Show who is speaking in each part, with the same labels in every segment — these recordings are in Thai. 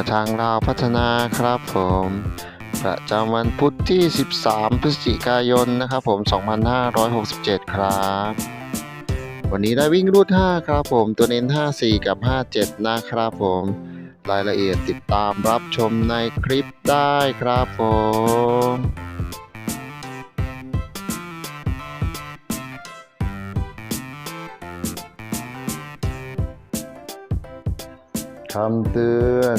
Speaker 1: วทางเราพัฒนาครับผมประจำวันพุธที่ 13 พฤศจิกายนนะครับผม 2567 ครับ วันนี้ได้วิ่งรูด 5 ครับผมตัวเน้น 54 กับ 57 นะครับผม รายละเอียดติดตามรับชมในคลิปได้ครับผมคำเตือน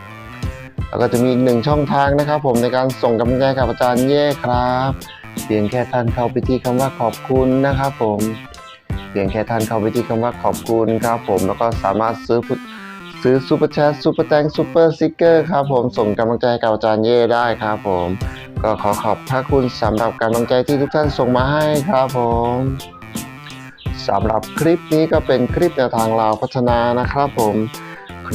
Speaker 1: แล้วก็จะมีอีกหนึ่งช่องทางนะครับ ผมในการส่งกำลังใจกับอาจารย์เย่ครับเพียงแค่ท่านเข้าไปที่คำว่าขอบคุณนะครับผมเพียงแค่ท่านเข้าไปที่คำว่าขอบคุณครับ ผมแล้วก็สามารถซื้อซื้อซูเปอร์แชทซูเปอร์แตงซูเปอร์ซิกเกอร์ครับผมส่งกำลังใจกับอาจารย์เย่ได้ครับผม ก็ขอขอบพระคุณสำหรับกำลังใจที่ทุกท่านส่งมาให้ครับผมสำหรับคลิปนี้ก็เป็นคลิปแนวทางเราวพัฒนานะครับผม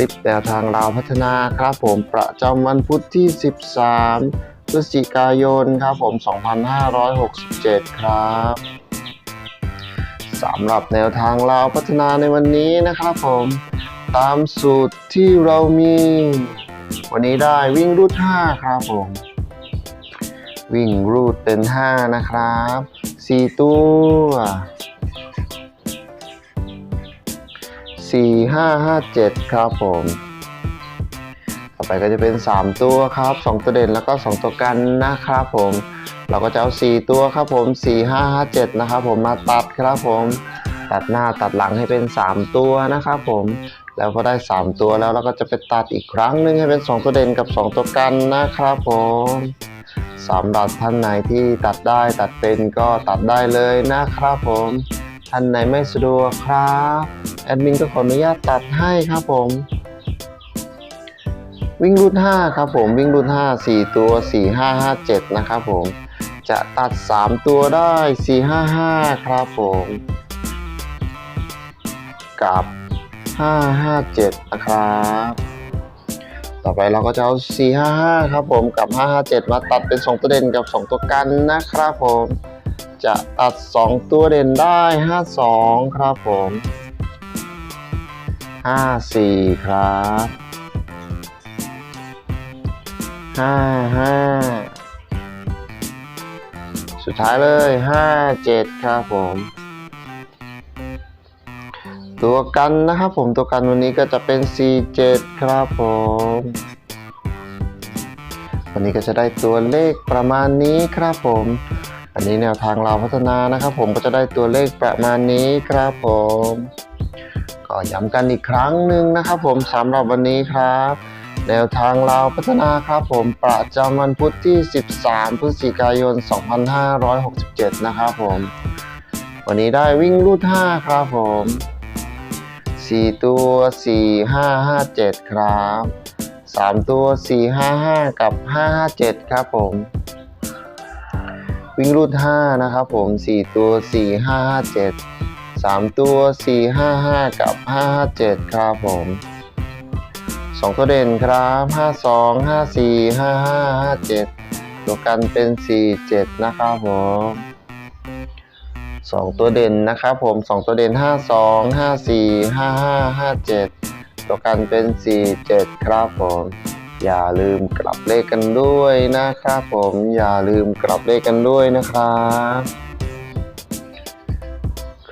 Speaker 1: ลิปแนวทางเราวพัฒนาครับผมประจำวันพุธที่ 13 พฤศจิกายนครับผม 2567 ครับสำหรับแนวทางเราวพัฒนาในวันนี้นะครับผมตามสูตรที่เรามี วันนี้ได้วิ่งรูด 5 ครับผม วิ่งรูดเป็น 5 นะครับ 4 ตัว สี่ห้าห้าเจ็ดครับผม ต่อไปก็จะเป็น 3 ตัวครับ 2 ตัวเด่นแล้วก็ 2 ตัวกันนะครับผม เราก็จะเอา 4 ตัวครับผม 4 5 5 7 นะครับผมมาตัดครับผม ตัดหน้าตัดหลังให้เป็น 3 ตัวนะครับผม แล้วก็ได้ 3 ตัวแล้วเราก็จะไปตัดอีกครั้งหนึงให้เป็น 2 ตัวเด่นกับ 2 ตัวกันนะครับผมสำหรับท่านไหนที่ตัดได้ตัดเป็นก็ตัดได้เลยนะครับผม ท่านไหนไม่สะดวกครับ แอดมินก็ขออนุญาตตัดให้ครับผม วิ่งรุ่น5ครับผมวิ่งรุ่น5 4 ตัว 4 5 5 7 นะครับผม จะตัด 3 ตัวได้ 4 5 5 ครับผม กับ 5 5 7 นะครับ ต่อไปเราก็จะเอา 4 5 5 ครับผมกับ 5 5 7 มาตัดเป็น 2 ตัวเด่นกับ 2 ตัวกันนะครับผมจะตัด 2 ตัวเด่นได้ 5 2 ครับผม 5 4ครับ5 5สุดท้ายเลย5 7ครับผม ตัวกันนะครับผมตัวกันวันนี้ก็จะเป็น4 7ครับผม วันนี้ก็จะได้ตัวเลขประมาณนี้ครับผมอันนี้แนวทางเราพัฒนานะครับผมก็จะได้ตัวเลขประมาณนี้ครับผม ก็ย้ำกันอีกครั้งหนึ่งนะครับผมสำหรับวันนี้ครับ แนวทางเราพัฒนาครับผมประจำวันพุธที่ 13 พฤศจิกายน 2567 นะครับผม วันนี้ได้วิ่งรูด 5 ครับผม 4 ตัว 4 5 5 7 ครับ 3 ตัว 4 5 5 กับ 557 ครับผมวิ่งรูด 5 นะครับผม 4 ตัว 4 5 5 7 3 ตัว 4 5 5 กับ 557 ครับผม 2 ตัวเด่นครับ 52 54 55 57 ตัวกันเป็น 47 นะครับผม 2 ตัวเด่นนะครับผม 2 ตัวเด่น 52 54 55 57 ตัวกันเป็น 47 ครับผมอย่าลืมกลับเลขกันด้วยนะครับผมอย่าลืมกลับเลขกันด้วยนะครับ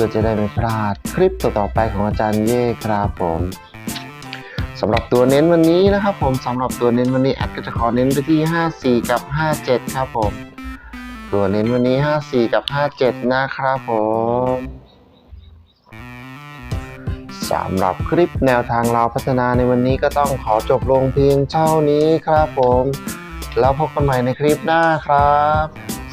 Speaker 1: พื่อจะได้ไม่พลาดคลิปต่อๆไปของอาจารย์เย่ครับผมสำหรับตัวเน้นวันนี้นะครับผมสำหรับตัวเน้นวันนี้แอดก็จะขอเน้นไปที่ 54 กับ 57 ครับผม ตัวเน้นวันนี้ 54 กับ 57 นะครับผมสำหรับคลิปแนวทางเราพัฒนาในวันนี้ก็ต้องขอจบลงเพียงเท่านี้ครับผม แล้วพบกันใหม่ในคลิปหน้าครับ